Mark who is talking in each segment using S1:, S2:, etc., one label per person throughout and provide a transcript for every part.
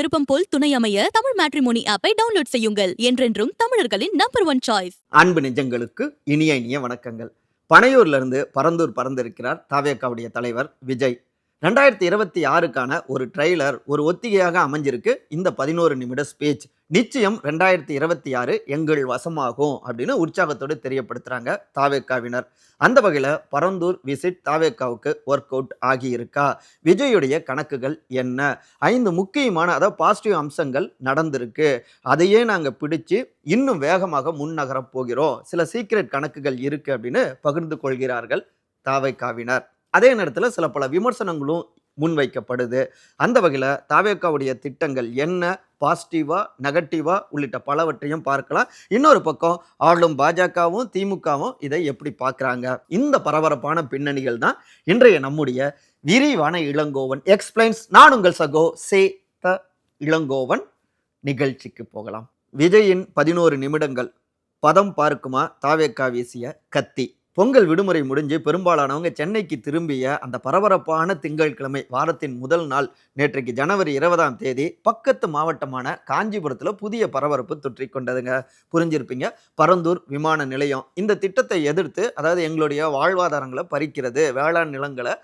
S1: விருப்பம் போல் துணை அமைய தமிழ் மேட்ரிமோனி ஆப்பை டவுன்லோட் செய்யுங்கள். என்றென்றும் தமிழர்களின் நம்பர் ஒன் சாய்ஸ்
S2: அன்பு நெஞ்சங்களுக்கு இனிய இனிய வணக்கங்கள். பனையூர்ல இருந்து பரந்தூர் பறந்திருக்கிறார் தாவேக்காவுடைய தலைவர் விஜய். ரெண்டாயிரத்தி இருபத்தி ஆறுக்கான ஒரு ட்ரெய்லர் ஒரு ஒத்திகையாக அமைஞ்சிருக்கு. இந்த பதினோரு நிமிட ஸ்பீச் நிச்சயம் ரெண்டாயிரத்தி இருபத்தி ஆறு எங்கள் வசமாகும் அப்படின்னு உற்சாகத்தோடு தெரியப்படுத்துகிறாங்க தாவேக்காவினர். அந்த வகையில் பரந்தூர் விசிட் தாவேக்காவுக்கு ஒர்க் அவுட் ஆகியிருக்கா? விஜயுடைய கணக்குகள் என்ன? ஐந்து முக்கியமான அதாவது பாசிட்டிவ் அம்சங்கள் நடந்திருக்கு. அதையே நாங்கள் பிடிச்சு இன்னும் வேகமாக முன்னகரப் போகிறோம். சில சீக்ரெட் கணக்குகள் இருக்குது அப்படின்னு பகிர்ந்து கொள்கிறார்கள் தாவைக்காவினர். அதே நேரத்தில் சில பல விமர்சனங்களும் முன்வைக்கப்படுது. அந்த வகையில் தாவேக்காவுடைய திட்டங்கள் என்ன? பாசிட்டிவா நெகட்டிவா உள்ளிட்ட பலவற்றையும் பார்க்கலாம். இன்னொரு பக்கம் ஆளும் பாஜகவும் திமுகவும் இதை எப்படி பார்க்குறாங்க? இந்த பரபரப்பான பின்னணிகள் தான் இன்றைய நம்முடைய விரிவான இளங்கோவன் எக்ஸ்பிளைன்ஸ். நான் உங்கள் சகோ சே த இளங்கோவன். நிகழ்ச்சிக்கு போகலாம். விஜயின் பதினோரு நிமிடங்கள். பதம் பார்க்குமா? தாவேக்கா வீசிய கத்தி. பொங்கல் விடுமுறை முடிஞ்சு பெரும்பாலானவங்க சென்னைக்கு திரும்பிய அந்த பரபரப்பான திங்கட்கிழமை வாரத்தின் முதல் நாள் நேற்றைக்கு ஜனவரி இருபதாம் தேதி பக்கத்து மாவட்டமான காஞ்சிபுரத்தில் புதிய பரபரப்பு தொற்றி கொண்டதுங்க. புரிஞ்சிருப்பீங்க? பரந்தூர் விமான நிலையம். இந்த திட்டத்தை எதிர்த்து அதாவது எங்களுடைய வாழ்வாதாரங்களை பறிக்கிறது வேளாண் நிலங்களை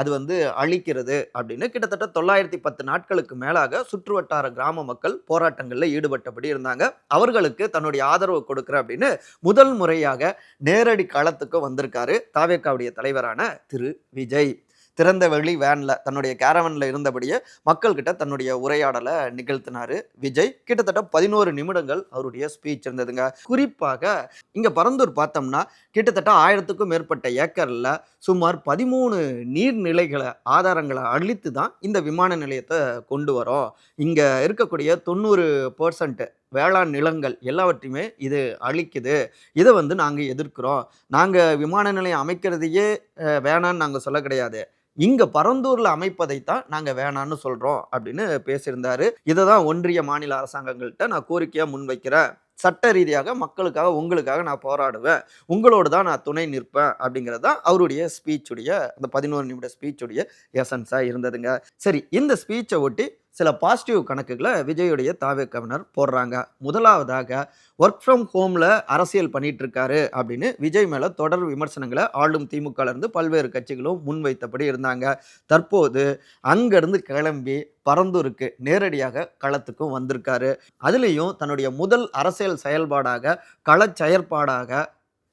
S2: அது வந்து அழிக்கிறது அப்படின்னு கிட்டத்தட்ட தொள்ளாயிரத்தி பத்து நாட்களுக்கு மேலாக சுற்றுவட்டார கிராம மக்கள் போராட்டங்களில் ஈடுபட்டபடி இருந்தாங்க. அவர்களுக்கு தன்னுடைய ஆதரவு கொடுக்குற அப்படின்னு முதல் முறையாக நேரடி களத்துக்கு வந்திருக்காரு தாவேக்காவுடைய தலைவரான திரு விஜய். திறந்த வெளி வேனில் தன்னுடைய கேரவன்ல இருந்தபடியே மக்கள்கிட்ட தன்னுடைய உரையாடலை நிகழ்த்தினார் விஜய். கிட்டத்தட்ட பதினோரு நிமிடங்கள் அவருடைய ஸ்பீச் இருந்ததுங்க. குறிப்பாக இங்கே பரந்தூர் பார்த்தோம்னா கிட்டத்தட்ட ஆயிரத்துக்கும் மேற்பட்ட ஏக்கரில் சுமார் பதிமூணு நீர்நிலைகளை ஆதாரங்களை அழித்து தான் இந்த விமான நிலையத்தை கொண்டு வரோம். இங்கே இருக்கக்கூடிய தொண்ணூறு பர்சன்ட் வேளாண் நிலங்கள் எல்லாவற்றையுமே இது அழிக்குது. இதை வந்து நாங்கள் எதிர்க்கிறோம். நாங்கள் விமான நிலையம் அமைக்கிறதையே வேணான்னு நாங்கள் சொல்ல கிடையாது. இங்கே பரந்தூரில் அமைப்பதைத்தான் நாங்கள் வேணான்னு சொல்கிறோம் அப்படின்னு பேசியிருந்தாரு. இதை தான் ஒன்றிய மாநில அரசாங்கங்கள்கிட்ட நான் கோரிக்கையாக முன்வைக்கிறேன். சட்ட ரீதியாக மக்களுக்காக உங்களுக்காக நான் போராடுவேன். உங்களோடு தான் நான் துணை நிற்பேன் அப்படிங்கிறது தான் அவருடைய ஸ்பீச்சுடைய அந்த பதினோரு நிமிட ஸ்பீச்சுடைய எசன்ஸாக இருந்ததுங்க. சரி இந்த ஸ்பீச்சை ஒட்டி சில பாசிட்டிவ் கணக்குகளை விஜயுடைய தாவேக்கவினர் போடுறாங்க. முதலாவதாக ஒர்க் ஃப்ரம் ஹோமில் அரசியல் பண்ணிகிட்ருக்காரு அப்படின்னு விஜய் மேலே தொடர் விமர்சனங்களை ஆளும் திமுகலேருந்து பல்வேறு கட்சிகளும் முன்வைத்தபடி இருந்தாங்க. தற்போது அங்கேருந்து கிளம்பி பரந்தூருக்கு நேரடியாக களத்துக்கும் வந்திருக்காரு. அதுலேயும் தன்னுடைய முதல் அரசியல் செயல்பாடாக கள செயற்பாடாக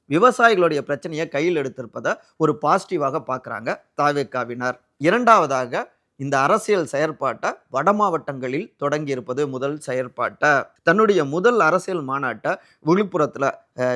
S2: விவசாயிகளுடைய பிரச்சனையை கையில் எடுத்திருப்பதை ஒரு பாசிட்டிவாக பார்க்குறாங்க தாவேக்காவினர் இரண்டாவதாக இந்த அரசியல் செயற்பாட்டை வட மாவட்டங்களில் தொடங்கியிருப்பது முதல் செயற்பாட்டை. தன்னுடைய முதல் அரசியல் மாநாட்டை விழுப்புரத்தில்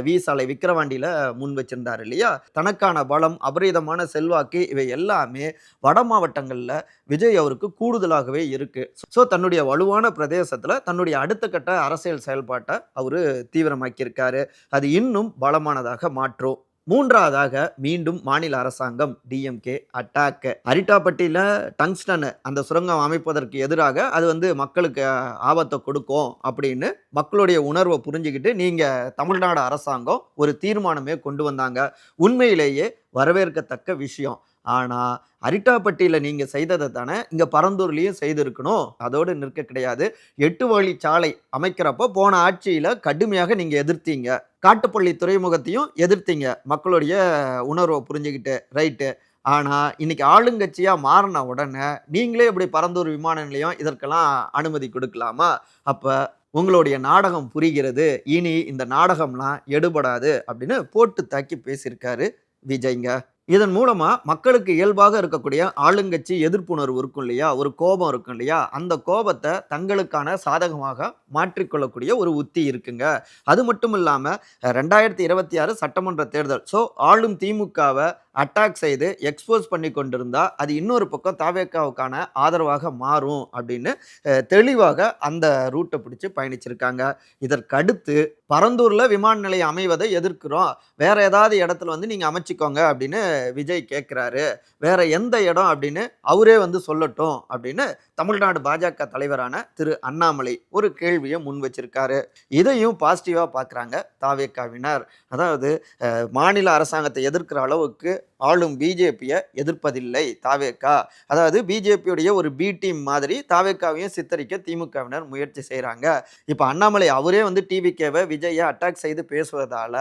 S2: வி. சாலை விக்கிரவாண்டியில் முன் வச்சிருந்தார் இல்லையா? தனக்கான பலம் அபரீதமான செல்வாக்கு இவை எல்லாமே வட மாவட்டங்களில் விஜய் அவருக்கு கூடுதலாகவே இருக்குது ஸோ தன்னுடைய வலுவான பிரதேசத்தில் தன்னுடைய அடுத்த கட்ட அரசியல் செயல்பாட்டை அவர் தீவிரமாக்கியிருக்காரு. அது இன்னும் பலமானதாக மாற்றும். மூன்றாவதாக மீண்டும் மாநில அரசாங்கம் டிஎம்கே அட்டாக் அரிட்டாப்பட்டியில் டங்ஸ்டன் அந்த சுரங்கம் அமைப்பதற்கு எதிராக அது வந்து மக்களுக்கு ஆபத்தை கொடுக்கும் அப்படின்னு மக்களுடைய உணர்வை புரிஞ்சுக்கிட்டு நீங்கள் தமிழ்நாடு அரசாங்கம் ஒரு தீர்மானமே கொண்டு வந்தாங்க. உண்மையிலேயே வரவேற்கத்தக்க விஷயம். ஆனால் அரிட்டாப்பட்டியில் நீங்கள் செய்ததை தானே இங்கே பரந்தூர்லேயும் செய்திருக்கணும். அதோடு நிற்க கிடையாது. எட்டு வழி சாலை அமைக்கிறப்போ போன ஆட்சியில் கடுமையாக நீங்கள் எதிர்த்தீங்க. காட்டுப்பள்ளி துறைமுகத்தையும் எதிர்த்தீங்க. மக்களுடைய உணர்வை புரிஞ்சுக்கிட்டு ரைட்டு. ஆனால் இன்னைக்கு ஆளுங்கட்சியாக மாறின உடனே நீங்களே இப்படி பரந்தூர் விமான நிலையம் இதற்கெல்லாம் அனுமதி கொடுக்கலாமா? அப்போ உங்களுடைய நாடகம் புரிகிறது. இனி இந்த நாடகம்லாம் எடுபடாது அப்படின்னு போட்டு தாக்கி பேசியிருக்காரு விஜய்ங்க. இதன் மூலமா மக்களுக்கு இயல்பாக இருக்கக்கூடிய ஆளுங்கட்சி எதிர்ப்புணர்வு இருக்கும் இல்லையா? ஒரு கோபம் இருக்கும் இல்லையா? அந்த கோபத்தை தங்களுக்கான சாதகமாக மாற்றிக்கொள்ளக்கூடிய ஒரு உத்தி இருக்குங்க. அது மட்டும் இல்லாமல் ரெண்டாயிரத்தி இருபத்தி ஆறு சட்டமன்ற தேர்தல். ஸோ ஆளும் திமுகவை அட்டாக் செய்து எக்ஸ்போஸ் பண்ணி கொண்டிருந்தா அது இன்னொரு பக்கம் தாவேக்காவுக்கான ஆதரவாக மாறும் அப்படின்னு தெளிவாக அந்த ரூட்டை பிடிச்சி பயணிச்சிருக்காங்க. இதற்கடுத்து பரந்தூரில் விமான நிலையம் அமைவதை எதிர்க்கிறோம். வேற ஏதாவது இடத்துல வந்து நீங்கள் அமைச்சிக்கோங்க அப்படின்னு விஜய் கேட்குறாரு வேற எந்த இடம்? அப்படின்னு அவரே வந்து சொல்லட்டும் அப்படின்னு தமிழ்நாடு பாஜக தலைவரான திரு அண்ணாமலை ஒரு கேள்வியை முன் வச்சிருக்காரு. இதையும் பாசிட்டிவாக பார்க்குறாங்க தாவேக்காவினர். அதாவது மாநில அரசாங்கத்தை எதிர்க்கிற அளவுக்கு ஆளும் பிஜேபியை எதிர்ப்பதில்லை தாவேக்கா. அதாவது பிஜேபியுடைய ஒரு பி டீம் மாதிரி தாவேக்காவையும் சித்தரிக்க திமுகவினர் முயற்சி செய்கிறாங்க இப்போ அண்ணாமலை அவரே வந்து டிவிகேவை விஜயை அட்டாக் செய்து பேசுவதால்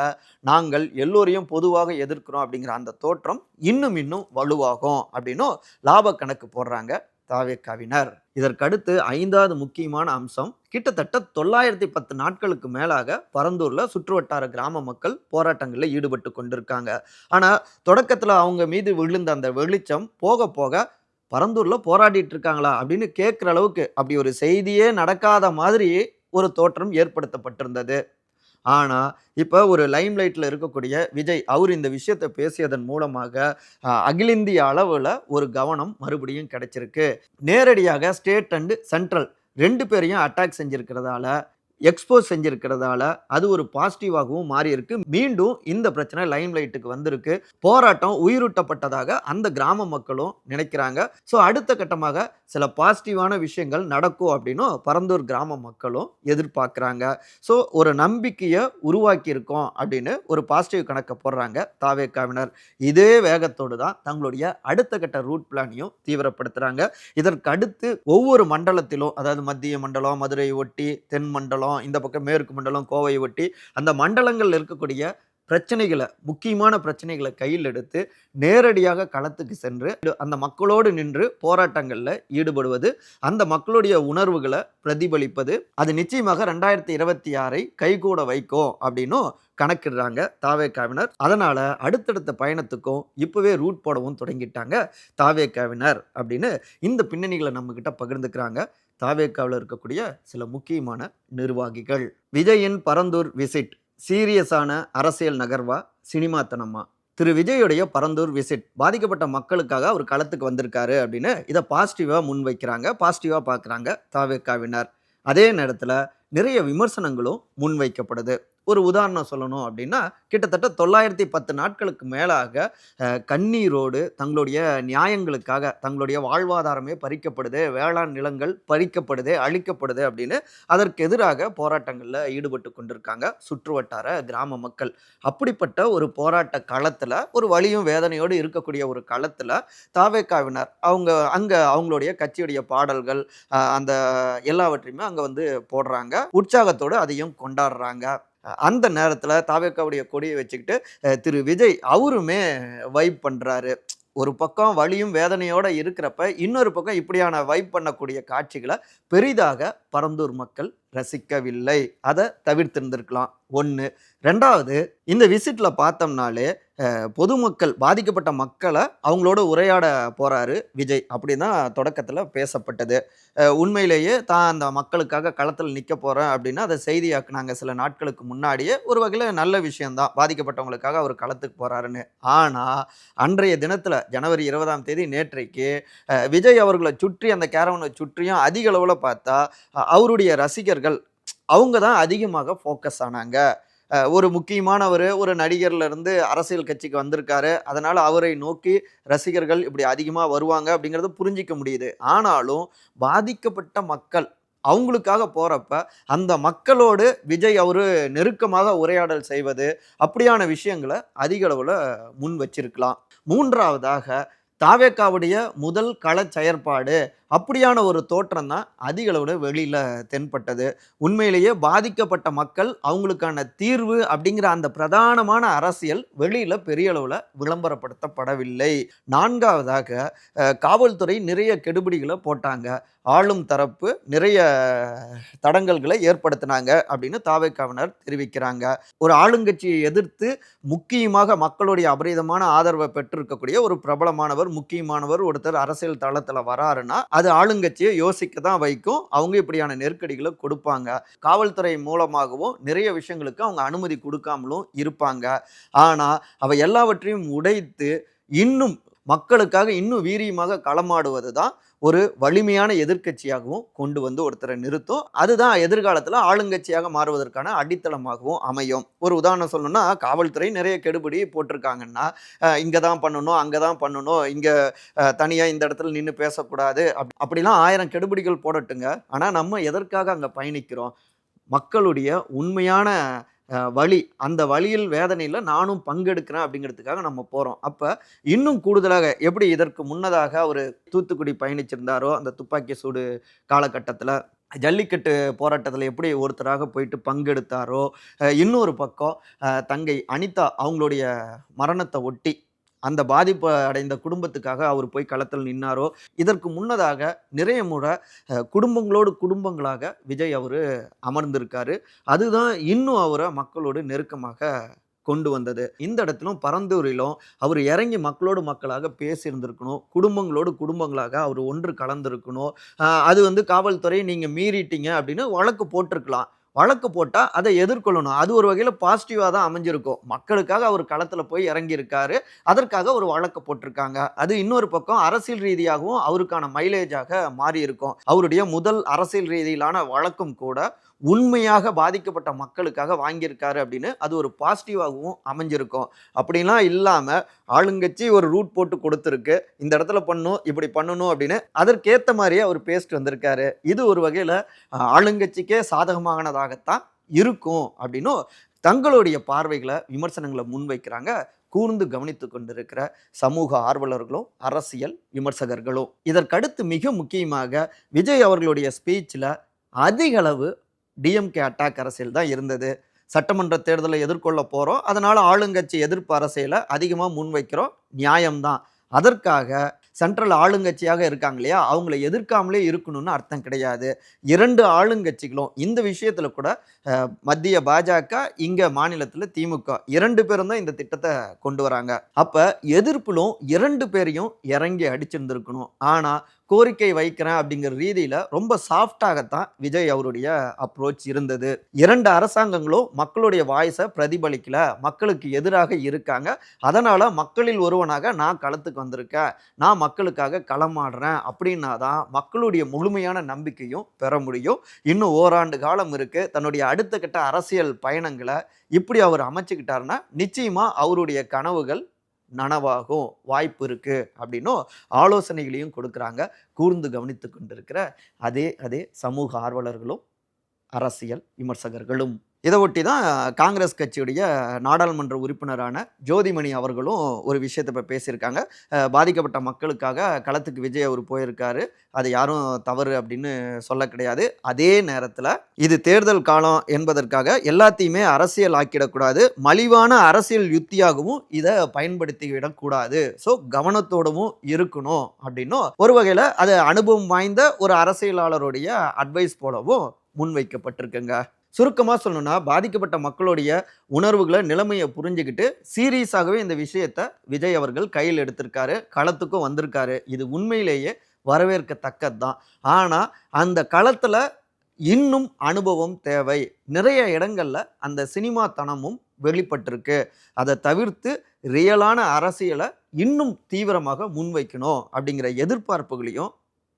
S2: நாங்கள் எல்லோரையும் பொதுவாக எதிர்க்கிறோம் அப்படிங்கிற அந்த தோற்றம் இன்னும் இன்னும் வலுவாகும் அப்படின்னும் லாப கணக்கு போடுறாங்க. தாவேக்காவினர். இதற்கடுத்து ஐந்தாவது முக்கியமான அம்சம் கிட்டத்தட்ட தொள்ளாயிரத்தி பத்து நாட்களுக்கு மேலாக பரந்தூரில் சுற்றுவட்டார கிராம மக்கள் போராட்டங்களில் ஈடுபட்டு கொண்டிருக்காங்க. ஆனால் தொடக்கத்தில் அவங்க மீது விழுந்த அந்த வெளிச்சம் போக போக பரந்தூரில் போராடிட்டு இருக்காங்களா அப்படின்னு கேட்குற அளவுக்கு அப்படி ஒரு செய்தியே நடக்காத மாதிரி ஒரு தோற்றம் ஏற்படுத்தப்பட்டிருந்தது. ஆனால் இப்போ ஒரு லைம் லைட்டில் இருக்கக்கூடிய விஜய் அவர் இந்த விஷயத்தை பேசியதன் மூலமாக அகிலிந்திய அகில இந்திய ஒரு கவனம் மறுபடியும் கிடைச்சிருக்கு. நேரடியாக ஸ்டேட் அண்டு சென்ட்ரல் ரெண்டு பேரையும் அட்டாக் செஞ்சுருக்கிறதால எக்ஸ்போஸ் செஞ்சிருக்கிறதால அது ஒரு பாசிட்டிவாகவும் மாறி இருக்கு மீண்டும் இந்த பிரச்சனை லைம் லைட்டுக்கு வந்திருக்கு. போராட்டம் உயிரூட்டப்பட்டதாக அந்த கிராம மக்களும் நினைக்கிறாங்க. ஸோ அடுத்த கட்டமாக சில பாசிட்டிவான விஷயங்கள் நடக்கும் அப்படின்னும் பரந்தூர் கிராம மக்களும் எதிர்பார்க்குறாங்க. ஸோ ஒரு நம்பிக்கையை உருவாக்கியிருக்கோம் அப்படின்னு ஒரு பாசிட்டிவ் கணக்கை போடுறாங்க தாவேக்காவினர். இதே வேகத்தோடு தான் தங்களுடைய அடுத்த கட்ட ரூட் பிளானையும் தீவிரப்படுத்துகிறாங்க இதற்கு அடுத்து ஒவ்வொரு மண்டலத்திலும் அதாவது மத்திய மண்டலம் மதுரை ஒட்டி தென் மண்டலம் இந்த பக்கம் மேற்கு மண்டலம் கோவை ஒட்டி அந்த மண்டலங்களில் இருக்கக்கூடிய பிரச்சனைகளை முக்கியமான பிரச்சனைகளை கையில் எடுத்து நேரடியாக களத்துக்கு சென்று அந்த மக்களோடு நின்று போராட்டங்களில் ஈடுபடுவது அந்த மக்களுடைய உணர்வுகளை பிரதிபலிப்பது அது நிச்சயமாக ரெண்டாயிரத்தி இருபத்தி ஆறை கைகூட வைக்கும் அப்படின்னும் கணக்கிடுறாங்க தாவேக்காவினர் அதனால் அடுத்தடுத்த பயணத்துக்கும் இப்போவே ரூட் போடவும் தொடங்கிட்டாங்க தாவேக்காவினர் அப்படின்னு இந்த பின்னணிகளை நம்மக்கிட்ட பகிர்ந்துக்கிறாங்க. தாவேக்காவில் இருக்கக்கூடிய சில முக்கியமான நிர்வாகிகள். விஜயின் பரந்தூர் விசிட். சீரியஸான அரசியல் நகர்வா? சினிமாத்தனமா? திரு. விஜயுடைய பரந்தூர் விசிட் பாதிக்கப்பட்ட மக்களுக்காக அவர் களத்துக்கு வந்திருக்காரு அப்படின்னு இதை பாசிட்டிவாக முன்வைக்கிறாங்க. பாசிட்டிவாக பார்க்குறாங்க தாவேக்காவினர். அதே நேரத்தில் நிறைய விமர்சனங்களும் முன்வைக்கப்படுது. ஒரு உதாரணம் சொல்லணும் அப்படின்னா கிட்டத்தட்ட தொள்ளாயிரத்தி பத்து நாட்களுக்கு மேலாக கண்ணீரோடு தங்களுடைய நியாயங்களுக்காக தங்களுடைய வாழ்வாதாரமே பறிக்கப்படுது வேளாண் நிலங்கள் பறிக்கப்படுது அழிக்கப்படுது அப்படின்னு அதற்கு எதிராக போராட்டங்களில் ஈடுபட்டு கொண்டிருக்காங்க. சுற்றுவட்டார கிராம மக்கள். அப்படிப்பட்ட ஒரு போராட்ட களத்தில் ஒரு வழியும் வேதனையோடு இருக்கக்கூடிய ஒரு களத்தில் தாவேக்காவினர் அவங்க அங்கே அவங்களுடைய கட்சியுடைய பாடல்கள் அந்த எல்லாவற்றையுமே அங்கே வந்து போடுறாங்க. உற்சாகத்தோடு அதையும் கொண்டாடுறாங்க. அந்த நேரத்தில் தாவேக்காவுடைய கொடியை வச்சுக்கிட்டு திரு விஜய் அவருமே வைப் பண்ணுறாரு ஒரு பக்கம் வலியும் வேதனையோடு இருக்கிறப்ப இன்னொரு பக்கம் இப்படியான வைப் பண்ணக்கூடிய காட்சிகளை பெரிதாக பரந்தூர் மக்கள் ரசிக்கவில்லை. அதை தவிர்த்திருந்திருக்கலாம். ஒன்று ரெண்டாவது இந்த விசிட்டில் பார்த்தோம்னாலே பொதுமக்கள் பாதிக்கப்பட்ட மக்களை அவங்களோட உரையாட போகிறாரு விஜய் அப்படி தான் தொடக்கத்தில் பேசப்பட்டது. உண்மையிலேயே தான் அந்த மக்களுக்காக களத்தில் நிற்க போகிறேன் அப்படின்னா அதை செய்தியாக்குனாங்க சில நாட்களுக்கு முன்னாடியே. ஒரு வகையில் நல்ல விஷயந்தான் பாதிக்கப்பட்டவங்களுக்காக அவர் களத்துக்கு போகிறாருன்னு ஆனால் அன்றைய தினத்தில் ஜனவரி இருபதாம் தேதி நேற்றைக்கு விஜய் அவர்களை சுற்றி அந்த கேரவனை சுற்றியும் அதிக அளவில் பார்த்தா அவருடைய ரசிகர்கள் அவங்க தான் அதிகமாக ஃபோக்கஸ் ஆனாங்க. ஒரு முக்கியமானவர் ஒரு நடிகர்லேருந்து அரசியல் கட்சிக்கு வந்திருக்காரு. அதனால் அவரை நோக்கி ரசிகர்கள் இப்படி அதிகமாக வருவாங்க அப்படிங்கிறத புரிஞ்சிக்க முடியுது. ஆனாலும் பாதிக்கப்பட்ட மக்கள் அவங்களுக்காக போகிறப்ப அந்த மக்களோடு விஜய் அவரு நெருக்கமாக உரையாடல் செய்வது அப்படியான விஷயங்களை அதிக அளவில் முன் வச்சிருக்கலாம். மூன்றாவதாக தாவேக்காவுடைய முதல் கள செயற்பாடு அப்படியான ஒரு தோற்றம் தான் அதிக அளவில் வெளியில் தென்பட்டது. உண்மையிலேயே பாதிக்கப்பட்ட மக்கள் அவங்களுக்கான தீர்வு அப்படிங்கிற அந்த பிரதானமான அரசியல் வெளியில் பெரிய அளவில் விளம்பரப்படுத்தப்படவில்லை. நான்காவதாக காவல்துறை நிறைய கெடுபிடிகளை போட்டாங்க. ஆளும் தரப்பு நிறைய தடங்கல்களை ஏற்படுத்தினாங்க அப்படின்னு தாவேக்காவினர் தெரிவிக்கிறாங்க. ஒரு ஆளுங்கட்சியை எதிர்த்து முக்கியமாக மக்களுடைய அபரிதமான ஆதரவை பெற்றிருக்கக்கூடிய ஒரு பிரபலமானவர் முக்கியமானவர் ஒருத்தர் அரசியல் தளத்தில் வராருன்னா அது ஆளுங்கட்சியை யோசிக்க தான் வைக்கும். அவங்க இப்படியான நெருக்கடிகளை கொடுப்பாங்க. காவல்துறை மூலமாகவும் நிறைய விஷயங்களுக்கு அவங்க அனுமதி கொடுக்காமலும் இருப்பாங்க. ஆனால் அவை எல்லாவற்றையும் உடைத்து இன்னும் மக்களுக்காக இன்னும் வீரியமாக களமாடுவது தான் ஒரு வலிமையான எதிர்க்கட்சியாகவும் கொண்டு வந்து ஒருத்தரை நிறுத்தும். அதுதான் எதிர்காலத்தில் ஆளுங்கட்சியாக மாறுவதற்கான அடித்தளமாகவும் அமையும். ஒரு உதாரணம் சொல்லணும்னா காவல்துறை நிறைய கெடுபிடி போட்டிருக்காங்கன்னா இங்கே தான் பண்ணணும் அங்கே தான் பண்ணணும் இங்கே தனியாக இந்த இடத்துல நின்று பேசக்கூடாது. அப் அப்படிலாம் ஆயிரம் கெடுபிடிகள் போடட்டுங்க. ஆனால் நம்ம எதற்காக அங்கே பயணிக்கிறோம்? மக்களுடைய உண்மையான வழி அந்த வழியில் வேதனையில் நானும் பங்கெடுக்கிறேன் அப்படிங்கிறதுக்காக நம்ம போகிறோம் அப்போ இன்னும் கூடுதலாக எப்படி இதற்கு முன்னதாக அவர் தூத்துக்குடி பயணிச்சிருந்தாரோ அந்த துப்பாக்கி சூடு காலகட்டத்தில் ஜல்லிக்கட்டு போராட்டத்தில் எப்படி ஒருத்தராக போயிட்டு பங்கெடுத்தாரோ இன்னொரு பக்கம் தங்கை அனிதா அவங்களுடைய மரணத்தை ஒட்டி அந்த பாதிப்பு அடைந்த குடும்பத்துக்காக அவர் போய் களத்தில் நின்னாரோ? இதற்கு முன்னதாக நிறைய முறை குடும்பங்களோடு குடும்பங்களாக விஜய் அவர் அமர்ந்திருக்காரு. அதுதான் இன்னும் அவரை மக்களோடு நெருக்கமாக கொண்டு வந்தது. இந்த இடத்திலும் பரந்தூரிலும் அவர் இறங்கி மக்களோடு மக்களாக பேசியிருந்திருக்கணும். குடும்பங்களோடு குடும்பங்களாக அவர் ஒன்று கலந்திருக்கணும். அது வந்து காவல்துறை நீங்கள் மீறிட்டீங்க அப்படின்னு வழக்கு போட்டிருக்கலாம். வழக்கு போட்டால் அதை எதிர்கொள்ளணும். அது ஒரு வகையில் பாசிட்டிவாக தான் அமைஞ்சிருக்கும். மக்களுக்காக அவர் களத்தில் போய் இறங்கியிருக்காரு. அதற்காக ஒரு வழக்கு போட்டிருக்காங்க. அது இன்னொரு பக்கம் அரசியல் ரீதியாகவும் அவருக்கான மைலேஜாக மாறி இருக்கும் அவருடைய முதல் அரசியல் ரீதியிலான வழக்கும் கூட உண்மையாக பாதிக்கப்பட்ட மக்களுக்காக வாங்கியிருக்காரு அப்படின்னு அது ஒரு பாசிட்டிவாகவும் அமைஞ்சிருக்கும். அப்படிலாம் இல்லாமல் ஆளுங்கட்சி ஒரு ரூட் போட்டு கொடுத்துருக்கு. இந்த இடத்துல பண்ணும் இப்படி பண்ணணும் அப்படின்னு அதற்கேற்ற மாதிரியே அவர் பேசிட்டு வந்திருக்காரு. இது ஒரு வகையில் ஆளுங்கட்சிக்கே சாதகமானதாகத்தான் இருக்கும் அப்படின்னும் தங்களுடைய பார்வைகளை விமர்சனங்களை முன்வைக்கிறாங்க. கூர்ந்து கவனித்து கொண்டிருக்கிற சமூக ஆர்வலர்களும் அரசியல் விமர்சகர்களும். இதற்கடுத்து மிக முக்கியமாக விஜய் அவர்களுடைய ஸ்பீச்சில் அதிகளவு டிஎம்கே அட்டாக் அரசியல் தான் இருந்தது. சட்டமன்ற தேர்தலை எதிர்கொள்ள போகிறோம் அதனால் ஆளுங்கட்சி எதிர்ப்பு அரசியலை அதிகமாக முன்வைக்கிறோம். நியாயம்தான். அதற்காக சென்ட்ரல் ஆளுங்கட்சியாக இருக்காங்க இல்லையா? அவங்கள எதிர்க்காமலே இருக்கணும்னு அர்த்தம் கிடையாது. இரண்டு ஆளுங்கட்சிகளும் இந்த விஷயத்தில் கூட மத்திய பாஜக இங்கே மாநிலத்தில் திமுக இரண்டு பேரும் தான் இந்த திட்டத்தை கொண்டு வராங்க. அப்போ எதிர்ப்பிலும் இரண்டு பேரையும் இறங்கி அடிச்சிருந்துருக்கணும். ஆனால் கோரிக்கை வைக்கிறேன் அப்படிங்கிற ரீதியில் ரொம்ப சாஃப்டாகத்தான் விஜய் அவருடைய அப்ரோச் இருந்தது. இரண்டு அரசாங்கங்களும் மக்களுடைய வாய்ஸை பிரதிபலிக்கல. மக்களுக்கு எதிராக இருக்காங்க. அதனால் மக்களில் ஒருவனாக நான் களத்துக்கு வந்திருக்கேன். நான் மக்களுக்காக களமாடுறேன் அப்படின்னா தான் மக்களுடைய முழுமையான நம்பிக்கையும் பெற முடியும். இன்னும் ஓராண்டு காலம் இருக்குது தன்னுடைய அடுத்த கட்ட அரசியல் பயணங்களை இப்படி அவர் அமைச்சுக்கிட்டாருன்னா நிச்சயமாக அவருடைய கனவுகள் நனவாகும் வாய்ப்பு இருக்குது அப்படின்னும் ஆலோசனைகளையும் கொடுக்குறாங்க கூர்ந்து கவனித்து கொண்டிருக்கிற அதே அதே சமூக ஆர்வலர்களும் அரசியல் விமர்சகர்களும். இதை ஒட்டி தான் காங்கிரஸ் கட்சியுடைய நாடாளுமன்ற உறுப்பினரான ஜோதிமணி அவர்களும் ஒரு விஷயத்தை இப்போ பேசியிருக்காங்க. பாதிக்கப்பட்ட மக்களுக்காக களத்துக்கு விஜய் அவர் போயிருக்காரு. அது யாரும் தவறு அப்படின்னு சொல்ல கிடையாது. அதே நேரத்தில் இது தேர்தல் காலம் என்பதற்காக எல்லாத்தையுமே அரசியல் ஆக்கிடக்கூடாது. மலிவான அரசியல் யுத்தியாகவும் இதை பயன்படுத்தி விடக்கூடாது ஸோ கவனத்தோடவும் இருக்கணும் அப்படின்னும் ஒரு வகையில் அது அனுபவம் வாய்ந்த ஒரு அரசியலாளருடைய அட்வைஸ் போலவும் முன்வைக்கப்பட்டிருக்குங்க. சுருக்கமாக சொல்லணும்னா பாதிக்கப்பட்ட மக்களுடைய உணர்வுகளை நிலைமையை புரிஞ்சுக்கிட்டு சீரியஸாகவே இந்த விஷயத்தை விஜய் அவர்கள் கையில் எடுத்திருக்காரு களத்துக்கும் வந்திருக்காரு. இது உண்மையிலேயே வரவேற்கத்தக்கது தான் ஆனால் அந்த களத்தில் இன்னும் அனுபவம் தேவை. நிறைய இடங்களில் அந்த சினிமா தனமும் வெளிப்பட்டிருக்கு. அதை தவிர்த்து ரியலான அரசியலை இன்னும் தீவிரமாக முன்வைக்கணும் அப்படிங்கிற எதிர்பார்ப்புகளையும்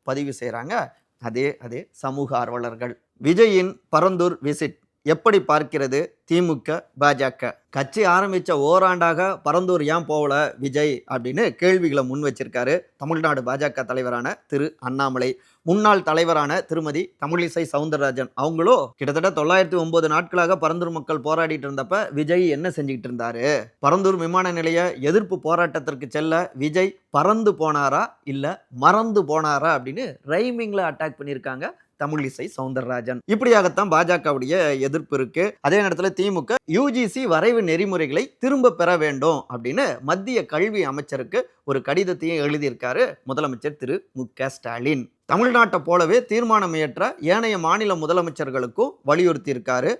S2: பதிவு செய்கிறாங்க அதே அதே சமூக ஆர்வலர்கள். விஜயின் பரந்தூர் விசிட் எப்படி பார்க்கிறது? திமுக பாஜக. கட்சி ஆரம்பித்த ஓராண்டாக பரந்தூர் ஏன் போகல விஜய் அப்படின்னு கேள்விகளை முன் வச்சிருக்காரு தமிழ்நாடு பாஜக தலைவரான திரு அண்ணாமலை. முன்னாள் தலைவரான திருமதி தமிழிசை சவுந்தரராஜன். அவங்களும் கிட்டத்தட்ட தொள்ளாயிரத்தி ஒன்பது நாட்களாக பரந்தூர் மக்கள் போராடிட்டு இருந்தப்ப விஜய் என்ன செஞ்சுக்கிட்டு இருந்தாரு? பரந்தூர் விமான நிலைய எதிர்ப்பு போராட்டத்திற்கு செல்ல விஜய் பறந்து போனாரா இல்லை மறந்து போனாரா அப்படின்னு ரைமிங்ல அட்டாக் பண்ணியிருக்காங்க தமிழிசை சவுந்தரராஜன். இப்படியாகத்தான் பாஜகவுடைய எதிர்ப்பு இருக்கு. அதே நேரத்தில் திமுக யூஜிசி வரைவு நெறிமுறைகளை திரும்ப பெற வேண்டும் அப்படின்னு மத்திய கல்வி அமைச்சருக்கு ஒரு கடிதத்தையும் எழுதியிருக்காரு முதலமைச்சர் திரு. மு. க. ஸ்டாலின். தமிழ்நாட்டை போலவே தீர்மானம் இயற்ற ஏனைய மாநில முதலமைச்சர்களுக்கும் வலியுறுத்தி இருக்காரு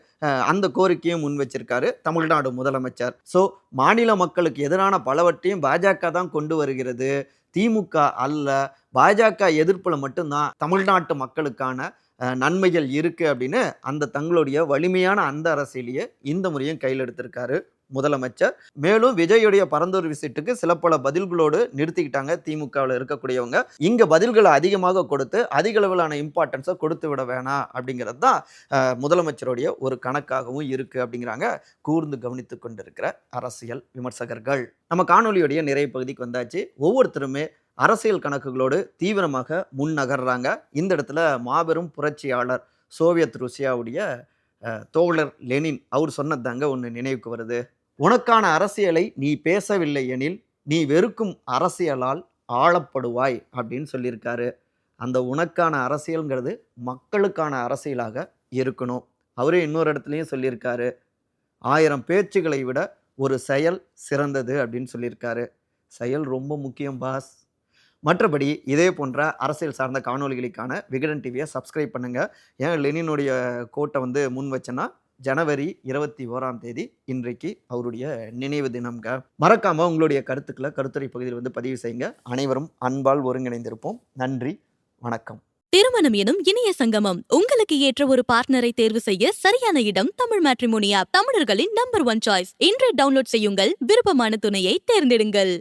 S2: அந்த கோரிக்கையும் முன் வச்சிருக்காரு தமிழ்நாடு முதலமைச்சர். ஸோ மாநில மக்களுக்கு எதிரான பலவற்றையும் பாஜக தான் கொண்டு வருகிறது. திமுக அல்ல பாஜக எதிர்ப்பில் மட்டும்தான் தமிழ்நாட்டு மக்களுக்கான நன்மைகள் இருக்குது அப்படின்னு அந்த தங்களுடைய வலிமையான அந்த அரசியலையே இந்த முறையும் கையில் எடுத்திருக்காரு. முதலமைச்சர். மேலும் விஜயுடைய பரந்தூர் விசிட்டுக்கு சில பல பதில்களோடு நிறுத்திக்கிட்டாங்க திமுகவில் இருக்கக்கூடியவங்க. இங்க பதில்களை அதிகமாக கொடுத்து அதிக அளவிலான இம்பார்ட்டன்ஸை கொடுத்து விட வேணாம் அப்படிங்கிறது தான் முதலமைச்சருடைய ஒரு கணக்காகவும் இருக்கு அப்படிங்கிறாங்க கூர்ந்து கவனித்து கொண்டிருக்கிற அரசியல் விமர்சகர்கள். நம்ம காணொலியுடைய நிறைய பகுதிக்கு வந்தாச்சு. ஒவ்வொருத்தருமே அரசியல் கணக்குகளோடு தீவிரமாக முன்னகர்றாங்க இந்த இடத்துல மாபெரும் புரட்சியாளர் சோவியத் ருசியாவுடைய தோழர் லெனின் அவர் சொன்னதாங்க ஒன்று நினைவுக்கு வருது. உனக்கான அரசியலை நீ பேசவில்லை எனில் நீ வெறுக்கும் அரசியலால் ஆளப்படுவாய் அப்படின்னு சொல்லியிருக்காரு. அந்த உனக்கான அரசியல்ங்கிறது மக்களுக்கான அரசியலாக இருக்கணும். அவரே இன்னொரு இடத்துலையும் சொல்லியிருக்காரு. ஆயிரம் பேச்சுகளை விட ஒரு செயல் சிறந்தது அப்படின்னு சொல்லியிருக்காரு. செயல் ரொம்ப முக்கியம் பாஸ். மற்றபடி இதே போன்ற அரசியல் சார்ந்த காணொளிகளுக்கான விகடன் டிவியை சப்ஸ்கிரைப் பண்ணுங்கள் ஏன் லெனினுடைய கோட்டை வந்து முன் வச்சேன்னா ஜனவரி இருபத்தி ஓராம் தேதி இன்றைக்கு அவருடைய நினைவு தினம்ங்க. மறக்காம உங்களுடைய கருத்துக்களை கருத்துரை பகுதியில் வந்து பதிவு செய்யுங்க. அனைவரும் அன்பால் ஒருங்கிணைந்திருப்போம். நன்றி வணக்கம்.
S1: திருமணம் எனும் இணைய சங்கமம். உங்களுக்கு ஏற்ற ஒரு பார்ட்னரை தேர்வு செய்ய சரியான இடம் தமிழ் மேட்ரிமோனி ஆப் தமிழர்களின் நம்பர் ஒன் சாய்ஸ் இன்றே டவுன்லோட் செய்யுங்கள். விருப்பமான துணையை தேர்ந்தெடுங்கள்.